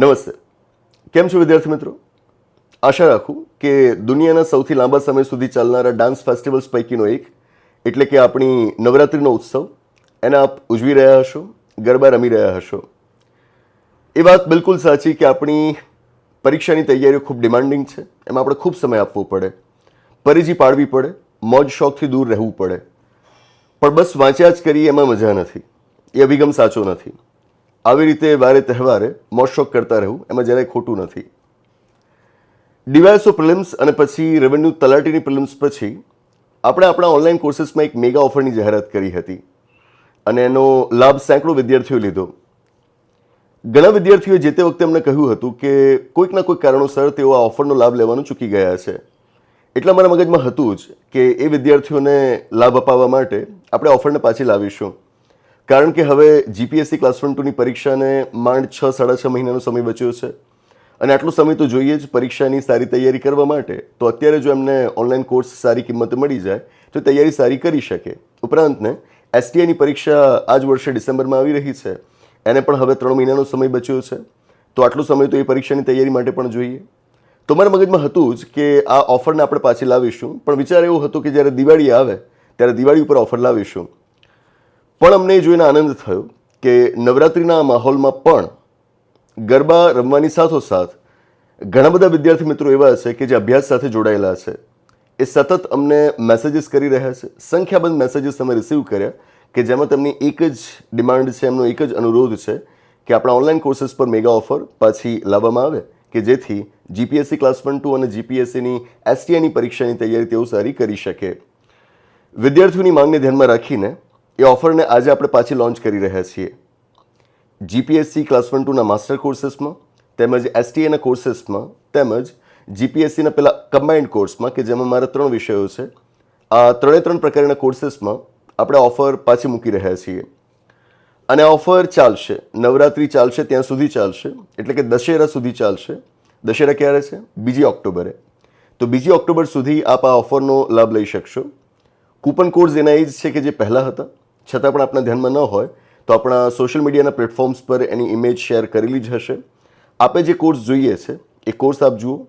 નમસ્તે. કેમ છો વિદ્યાર્થી મિત્રો? આશા રાખું કે દુનિયાના સૌથી લાંબા સમય સુધી ચાલનારા ડાન્સ ફેસ્ટિવલ્સ પૈકીનો એક, એટલે કે આપણી નવરાત્રિનો ઉત્સવ. એને આપ ઉજવી રહ્યા હશો, ગરબા રમી રહ્યા હશો. એ વાત બિલકુલ સાચી કે આપણી પરીક્ષાની તૈયારીઓ ખૂબ ડિમાન્ડિંગ છે. એમાં આપણે ખૂબ સમય આપવો પડે. પરિજી પાડવી પડે, મોજ શોખથી દૂર રહેવું પડે. પણ બસ વાંચ્યા જ કરીએ એમાં મજા નથી. એ અભિગમ સાચો નથી. આવી રીતે વારે તહેવારે મોશોક કરતા રહેવું એમાં જરાય ખોટું નથી. ડીવાયએસઓ પ્રિલિમ્સ અને પછી રેવન્યુ તલાટીની પ્રિલિમ્સ પછી આપણે આપણા ઓનલાઈન કોર્સીસમાં એક મેગા ઓફરની જાહેરાત કરી હતી. અને એનો લાભ સેંકડો વિદ્યાર્થીઓ લીધો. ઘણા વિદ્યાર્થીઓએ જે તે વખતે અમને કહ્યું હતું કે કોઈકના કોઈક કારણોસર તેઓ આ ઓફરનો લાભ લેવાનું ચૂકી ગયા છે. એટલા મારા મગજમાં હતું જ કે એ વિદ્યાર્થીઓને લાભ અપાવવા માટે આપણે ઓફરને પાછી લાવીશું. કારણ કે હવે જીપીએસસી ક્લાસ વન ટુની પરીક્ષાને માંડ છ, સાડા છ મહિનાનો સમય બચ્યો છે. અને આટલો સમય તો જોઈએ જ પરીક્ષાની સારી તૈયારી કરવા માટે. તો અત્યારે જો એમને ઓનલાઈન કોર્સ સારી કિંમતે મળી જાય, તો તૈયારી સારી કરી શકે. ઉપરાંતને એસટીઆઈની પરીક્ષા આ જ વર્ષે ડિસેમ્બરમાં આવી રહી છે. એને પણ હવે ત્રણ મહિનાનો સમય બચ્યો છે. તો આટલો સમય તો એ પરીક્ષાની તૈયારી માટે પણ જોઈએ. તો મારા મગજમાં હતું જ કે આ ઓફરને આપણે પાછી લાવીશું. પણ વિચાર એવો હતો કે જ્યારે દિવાળી આવે, ત્યારે દિવાળી ઉપર ઓફર લાવીશું. પણ અમને જોઈને આનંદ થયો કે નવરાત્રિના માહોલમાં પણ ગરબા રમવાની સાથોસાથ ઘણા બધા વિદ્યાર્થી મિત્રો એવા છે કે જે અભ્યાસ સાથે જોડાયેલા છે એ સતત અમને મેસેજીસ કરી રહ્યા છે સંખ્યાબંધ મેસેજીસ અમે રિસીવ કર્યા કે જેમાં તેમની એક જ ડિમાન્ડ છે, એમનો એક જ અનુરોધ છે કે આપણા ઓનલાઈન કોર્સિસ પર મેગા ઓફર પાછી લાવવામાં આવે કે જેથી જીપીએસસી ક્લાસ વન ટુ અને જીપીએસસીની એસટીઆઈની પરીક્ષાની તૈયારી તેઓ સારી કરી શકે. વિદ્યાર્થીઓની માંગને ધ્યાનમાં રાખીને એ ઓફરને આજે આપણે પાછી લોન્ચ કરી રહ્યા છીએ. જીપીએસસી ક્લાસ વન ટુના માસ્ટર કોર્સીસમાં તેમજ એસટીએના કોર્સીસમાં તેમજ જીપીએસસીના પેલા કમ્બાઇન્ડ કોર્સમાં કે જેમાં મારા ત્રણ વિષયો છે. આ ત્રણે ત્રણ પ્રકારના કોર્સીસમાં આપણે ઓફર પાછી મૂકી રહ્યા છીએ. અને ઓફર ચાલશે. નવરાત્રી ચાલશે, ત્યાં સુધી ચાલશે. એટલે કે દશેરા સુધી ચાલશે. દશેરા ક્યારે છે? બીજી ઓક્ટોબરે. તો બીજી ઓક્ટોબર સુધી આપ આ ઓફરનો લાભ લઈ શકશો. કૂપન કોડ્સ એના એ જ છે કે જે પહેલાં હતા. છતાં પણ આપણા ધ્યાનમાં ન હોય, તો આપણા સોશિયલ મીડિયાના પ્લેટફોર્મ્સ પર એની ઇમેજ શેર કરેલી જ હશે. આપે જે કોર્સ જોઈએ છે, એ કોર્સ આપ જુઓ.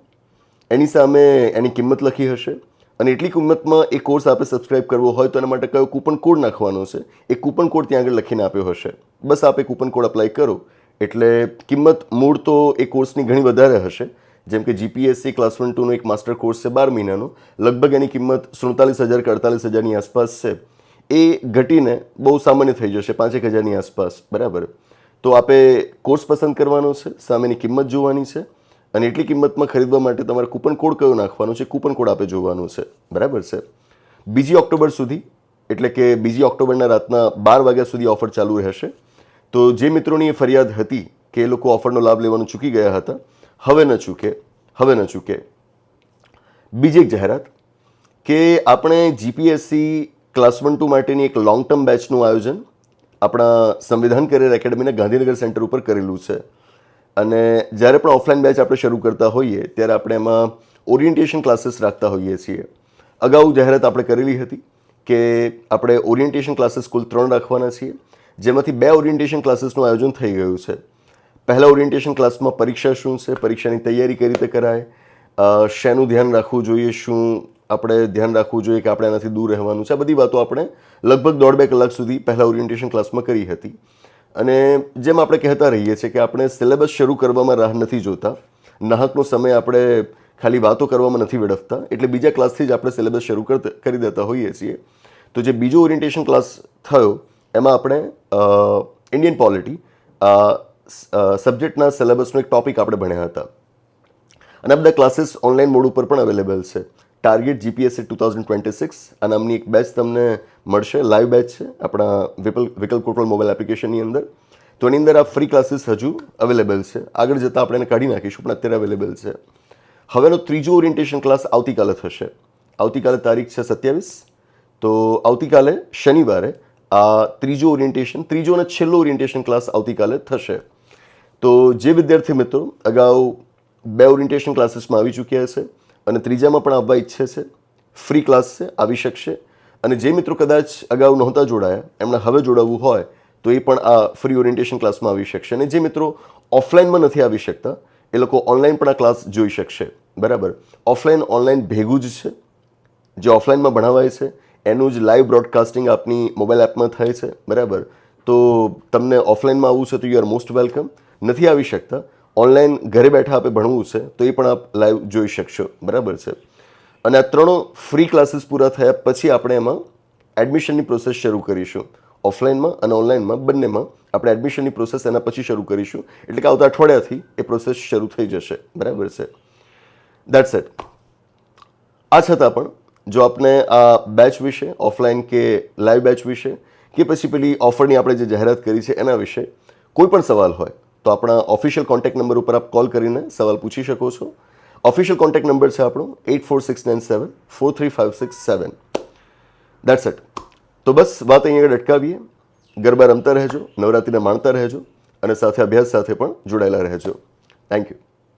એની સામે એની કિંમત લખી હશે. અને એટલી કિંમતમાં એ કોર્સ આપે સબસ્ક્રાઇબ કરવો હોય, તો એના માટે કયો કૂપન કોડ નાખવાનો છે, એ કૂપન કોડ ત્યાં આગળ લખીને આપ્યો હશે. બસ આપે કૂપન કોડ અપ્લાય કરો. એટલે કિંમત મૂળ તો એ કોર્સની ઘણી વધારે હશે. જેમ કે જીપીએસસી ક્લાસ વન ટુનો એક માસ્ટર કોર્સ છે બાર મહિનાનો. લગભગ એની કિંમત સુડતાલીસ હજાર કે અડતાલીસ હજારની આસપાસ છે. એ ઘટીને બહુ સામાન્ય થઈ જશે પાંચેક હજારની આસપાસ, બરાબર? તો આપે કોર્સ પસંદ કરવાનો છે, સામેની કિંમત જોવાની છે, અને એટલી કિંમતમાં ખરીદવા માટે તમારે કૂપન કોડ કયો નાખવાનો છે, કૂપન કોડ આપે જોવાનું છે, બરાબર છે? બીજી ઓક્ટોબર સુધી, એટલે કે બીજી ઓક્ટોબરના રાતના બાર વાગ્યા સુધી ઓફર ચાલુ રહેશે. તો જે મિત્રોની ફરિયાદ હતી કે એ લોકો ઓફરનો લાભ લેવાનું ચૂકી ગયા હતા, હવે ન ચૂકે, હવે ન ચૂકે. બીજી એક જાહેરાત કે આપણે જીપીએસસી ક્લાસ વન ટુ માટેની એક લોંગ ટર્મ બેચનું આયોજન આપણા સંવિધાન કરિયર એકેડમીના ગાંધીનગર સેન્ટર ઉપર કરેલું છે. અને જ્યારે પણ ઓફલાઈન બેચ આપણે શરૂ કરતા હોઈએ, ત્યારે આપણે એમાં ઓરિએન્ટેશન ક્લાસીસ રાખતા હોઈએ છીએ. અગાઉ જાહેરાત આપણે કરેલી હતી કે આપણે ઓરિએન્ટેશન ક્લાસીસ કુલ ત્રણ રાખવાના છીએ, જેમાંથી બે ઓરિએન્ટેશન ક્લાસીસનું આયોજન થઈ ગયું છે. પહેલાં ઓરિએન્ટેશન ક્લાસમાં પરીક્ષા શું છે, પરીક્ષાની તૈયારી કઈ રીતે કરાય શેનું ધ્યાન રાખવું જોઈએ, શું આપણે ધ્યાન રાખવું જોઈએ કે આપણે એનાથી દૂર રહેવાનું છે. આ બધી વાતો આપણે લગભગ દોઢ બે કલાક સુધી પહેલાં ઓરિએન્ટેશન ક્લાસમાં કરી હતી. અને જેમ આપણે કહેતા રહીએ છીએ કે આપણે સિલેબસ શરૂ કરવામાં રાહ નથી જોતા. નાહકનો સમય આપણે ખાલી વાતો કરવામાં નથી વેડફતા. એટલે બીજા ક્લાસથી જ આપણે સિલેબસ શરૂ કરી દેતા હોઈએ છીએ. તો જે બીજો ઓરિએન્ટેશન ક્લાસ થયો, એમાં આપણે ઇન્ડિયન પોલિટી સબ્જેક્ટના સિલેબસનો એક ટોપિક આપણે ભણ્યા હતા. અને આ બધા ક્લાસીસ ઓનલાઈન મોડ ઉપર પણ અવેલેબલ છે. Target GPSC two thousand twenty six આ નામની એક બેચ તમને મળશે લાઈવ બેચ છે આપણા વિકલ વિકલ્પ પોર્ટલ મોબાઈલ એપ્લિકેશનની અંદર. તો એની અંદર આ ફ્રી ક્લાસીસ હજુ અવેલેબલ છે. આગળ જતાં આપણે એને કાઢી નાખીશું, પણ અત્યારે અવેલેબલ છે. હવેનો ત્રીજો ઓરિએન્ટેશન ક્લાસ આવતીકાલે થશે. આવતીકાલે તારીખ છે સત્યાવીસ. તો આવતીકાલે શનિવારે આ ત્રીજો ઓરિએન્ટેશન ત્રીજો અને છેલ્લો ઓરિએન્ટેશન ક્લાસ આવતીકાલે થશે. તો જે વિદ્યાર્થી મિત્રો અગાઉ બે ઓરિએન્ટેશન ક્લાસીસમાં આવી ચૂક્યા છે અને ત્રીજામાં પણ આવવા ઈચ્છે છે. ફ્રી ક્લાસ છે, આવી શકશે. અને જે મિત્રો કદાચ અગાઉ નહોતા જોડાયા એમણે હવે જોડાવવું હોય, તો એ પણ આ ફ્રી ઓરિએન્ટેશન ક્લાસમાં આવી શકશે. અને જે મિત્રો ઓફલાઈનમાં નથી આવી શકતા, એ લોકો ઓનલાઈન પણ આ ક્લાસ જોઈ શકશે. બરાબર? ઓફલાઈન ઓનલાઈન ભેગું જ છે. જે ઓફલાઈનમાં ભણાવાય છે, એનું જ લાઈવ બ્રોડકાસ્ટિંગ આપની મોબાઈલ એપમાં થાય છે. બરાબર? તો તમને ઓફલાઈનમાં આવવું છે, તો યુ આર મોસ્ટ વેલકમ નથી આવી શકતા ઓનલાઈન ઘરે બેઠા આપણે ભણવું છે, તો એ પણ આપ લાઈવ જોઈ શકશો. બરાબર છે? અને આ ત્રણો ફ્રી ક્લાસીસ પૂરા થયા પછી આપણે એમાં એડમિશનની પ્રોસેસ શરૂ કરીશું. ઓફલાઈનમાં અને ઓનલાઈનમાં બંનેમાં આપણે એડમિશનની પ્રોસેસ એના પછી શરૂ કરીશું. એટલે કે આવતા અઠવાડિયાથી એ પ્રોસેસ શરૂ થઈ જશે. બરાબર છે? દેટ્સ એટ આ છતાં પણ જો આપને આ બેચ વિશે, ઓફલાઈન કે લાઈવ બેચ વિશે, કે પછી પેલી ઓફરની આપણે જે જાહેરાત કરી છે એના વિશે કોઈ પણ સવાલ હોય તો આપણા ઓફિશિયલ કોન્ટેક્ટ નંબર ઉપર આપ કોલ કરીને સવાલ પૂછી શકો છો. ઓફિશિયલ કોન્ટેક્ટ નંબર છે આપણો eight four six nine seven four three five six seven that's it તો બસ વાત અહીં આગળ અટકાવીએ. ગરબા રમતા રહેજો, નવરાત્રિને માણતા રહેજો અને સાથે અભ્યાસ સાથે પણ જોડાયેલા રહેજો. Thank you